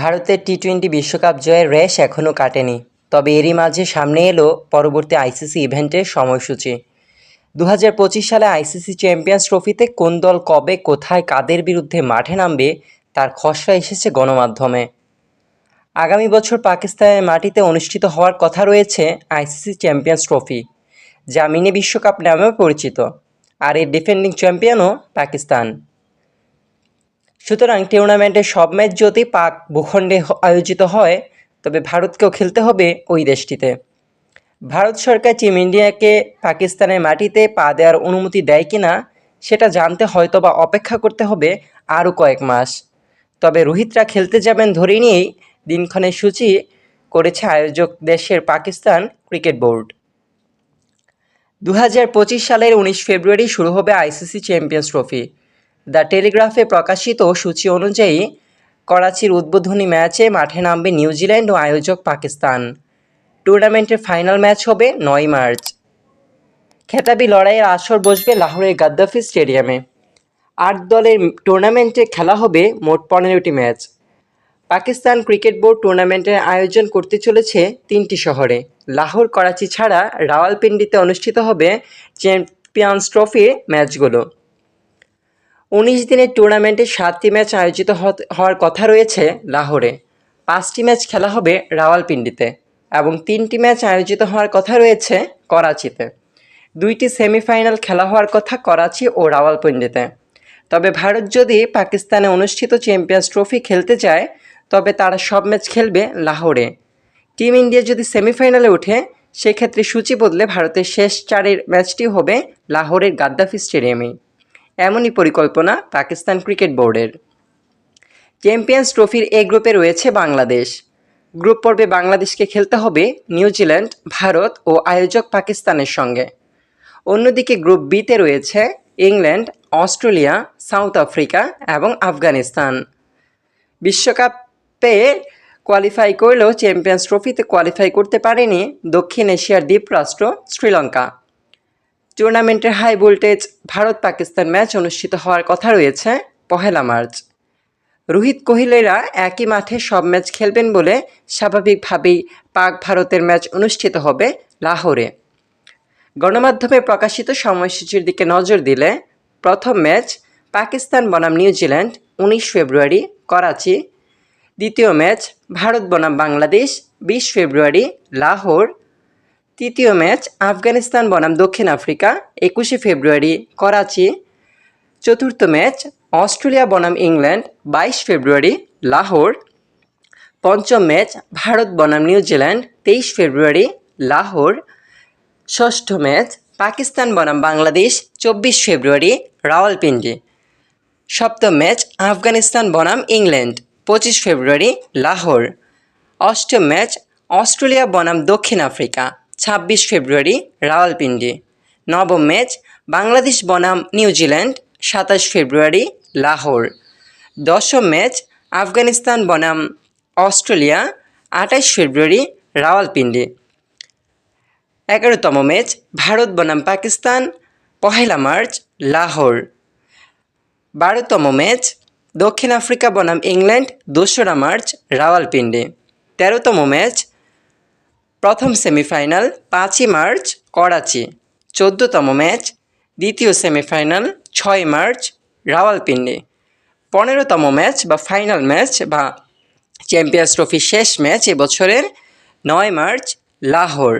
ভারতের T twenty বিশ্বকাপ জয়ের রেশ এখনও কাটেনি, তবে এরই মাঝে সামনে এলো পরবর্তী আইসিসি ইভেন্টের সময়সূচি। দু হাজার পঁচিশ সালে আইসিসি চ্যাম্পিয়ন্স ট্রফিতে কোন দল কবে, কোথায়, কাদের বিরুদ্ধে মাঠে নামবে, তার খসড়া এসেছে গণমাধ্যমে। আগামী বছর পাকিস্তানের মাটিতে অনুষ্ঠিত হওয়ার কথা রয়েছে আইসিসি চ্যাম্পিয়ন্স ট্রফি, যা মিনি বিশ্বকাপ নামেও পরিচিত, আর এর ডিফেন্ডিং চ্যাম্পিয়নও পাকিস্তান। সুতরাং টুর্নামেন্টের সব ম্যাচ যদি পাক ভূখণ্ডে আয়োজিত হয়, তবে ভারতকেও খেলতে হবে ওই দেশটিতে। ভারত সরকার টিম ইন্ডিয়াকে পাকিস্তানের মাটিতে পা দেওয়ার অনুমতি দেয় কিনা, সেটা জানতে হয়তো বা অপেক্ষা করতে হবে আরও কয়েক মাস। তবে রোহিতরা খেলতে যাবেন ধরে নিয়েই দিনক্ষণের সূচি করেছে আয়োজক দেশের পাকিস্তান ক্রিকেট বোর্ড। দু হাজার পঁচিশ সালের উনিশ ফেব্রুয়ারি শুরু হবে আইসিসি চ্যাম্পিয়ন্স ট্রফি। দ্য টেলিগ্রাফে প্রকাশিত সূচি অনুযায়ী, করাচির উদ্বোধনী ম্যাচে মাঠে নামবে নিউজিল্যান্ড ও আয়োজক পাকিস্তান। টুর্নামেন্টের ফাইনাল ম্যাচ হবে নয় মার্চ। খেতাবি লড়াইয়ের আসর বসবে লাহোরের গাদ্দাফি স্টেডিয়ামে। আট দলের টুর্নামেন্টে খেলা হবে মোট পনেরোটি ম্যাচ। পাকিস্তান ক্রিকেট বোর্ড টুর্নামেন্টের আয়োজন করতে চলেছে তিনটি শহরে। লাহোর, করাচি ছাড়া রাওয়ালপিন্ডিতে অনুষ্ঠিত হবে চ্যাম্পিয়ন্স ট্রফির ম্যাচগুলো। উনিশ দিনের টুর্নামেন্টে সাতটি ম্যাচ আয়োজিত হওয়ার কথা রয়েছে লাহোরে। পাঁচটি ম্যাচ খেলা হবে রাওয়ালপিন্ডিতে এবং তিনটি ম্যাচ আয়োজিত হওয়ার কথা রয়েছে করাচিতে। দুইটি সেমিফাইনাল খেলা হওয়ার কথা করাচি ও রাওয়ালপিন্ডিতে। তবে ভারত যদি পাকিস্তানে অনুষ্ঠিত চ্যাম্পিয়ন্স ট্রফি খেলতে চায় তবে তারা সব ম্যাচ খেলবে লাহোরে। টিম ইন্ডিয়া যদি সেমিফাইনালে ওঠে, সেক্ষেত্রে সূচি বদলে ভারতের শেষ চারের ম্যাচটি হবে লাহোরের গাদ্দাফি স্টেডিয়ামেই। এমনই পরিকল্পনা পাকিস্তান ক্রিকেট বোর্ডের। চ্যাম্পিয়ন্স ট্রফির এ গ্রুপে রয়েছে বাংলাদেশ। গ্রুপ পর্বে বাংলাদেশকে খেলতে হবে নিউজিল্যান্ড, ভারত ও আয়োজক পাকিস্তানের সঙ্গে। অন্যদিকে গ্রুপ বিতে রয়েছে ইংল্যান্ড, অস্ট্রেলিয়া, সাউথ আফ্রিকা এবং আফগানিস্তান। বিশ্বকাপে কোয়ালিফাই করলেও চ্যাম্পিয়ন্স ট্রফিতে কোয়ালিফাই করতে পারেনি দক্ষিণ এশিয়ার দ্বীপরাষ্ট্র শ্রীলঙ্কা। টুর্নামেন্টের high voltage Bharat Pakistan match অনুষ্ঠিত হওয়ার কথা রয়েছে পহেলা মার্চ। রোহিত কোহলিরা একই মাঠে সব ম্যাচ খেলবেন বলে স্বাভাবিকভাবেই পাক ভারতের ম্যাচ অনুষ্ঠিত হবে লাহোরে। গণমাধ্যমে প্রকাশিত সময়সূচির দিকে নজর দিলে প্রথম ম্যাচ পাকিস্তান বনাম নিউজিল্যান্ড উনিশ ফেব্রুয়ারি করাচি। দ্বিতীয় ম্যাচ ভারত বনাম বাংলাদেশ বিশ ফেব্রুয়ারি লাহোর। তৃতীয় ম্যাচ আফগানিস্তান বনাম দক্ষিণ আফ্রিকা, একুশে ফেব্রুয়ারি করাচি। চতুর্থ ম্যাচ অস্ট্রেলিয়া বনাম ইংল্যান্ড, বাইশ ফেব্রুয়ারি লাহোর। পঞ্চম ম্যাচ ভারত বনাম নিউজিল্যান্ড তেইশ ফেব্রুয়ারি লাহোর। ষষ্ঠ ম্যাচ পাকিস্তান বনাম বাংলাদেশ, চব্বিশ ফেব্রুয়ারি রাওয়ালপিন্ডি। সপ্তম ম্যাচ আফগানিস্তান বনাম ইংল্যান্ড, পঁচিশ ফেব্রুয়ারি লাহোর। অষ্টম ম্যাচ অস্ট্রেলিয়া বনাম দক্ষিণ আফ্রিকা। ছাব্বিশ ফেব্রুয়ারি, রাওয়ালপিন্ডি। নবম ম্যাচ, বাংলাদেশ বনাম নিউজিল্যান্ড সাতাশ ফেব্রুয়ারি, লাহোর। দশম ম্যাচ, আফগানিস্তান বনাম, অস্ট্রেলিয়া, আঠাশ ফেব্রুয়ারি, রাওয়ালপিন্ডি। এগারোতম ম্যাচ, ভারত বনাম, পাকিস্তান, পহেলা মার্চ, লাহোর। বারোতম ম্যাচ, দক্ষিণ আফ্রিকা বনাম, ইংল্যান্ড, দোসরা মার্চ, রাওয়ালপিন্ডি। তেরোতম ম্যাচ প্রথম সেমিফাইনাল পাঁচই মার্চ করাচি, চোদ্দতম ম্যাচ, দ্বিতীয় সেমিফাইনাল ছয় মার্চ রাওয়ালপিন্ডি। পনেরোতম ম্যাচ বা ফাইনাল ম্যাচ বা চ্যাম্পিয়ন্স ট্রফি শেষ ম্যাচ এবছরের নয় মার্চ লাহোর।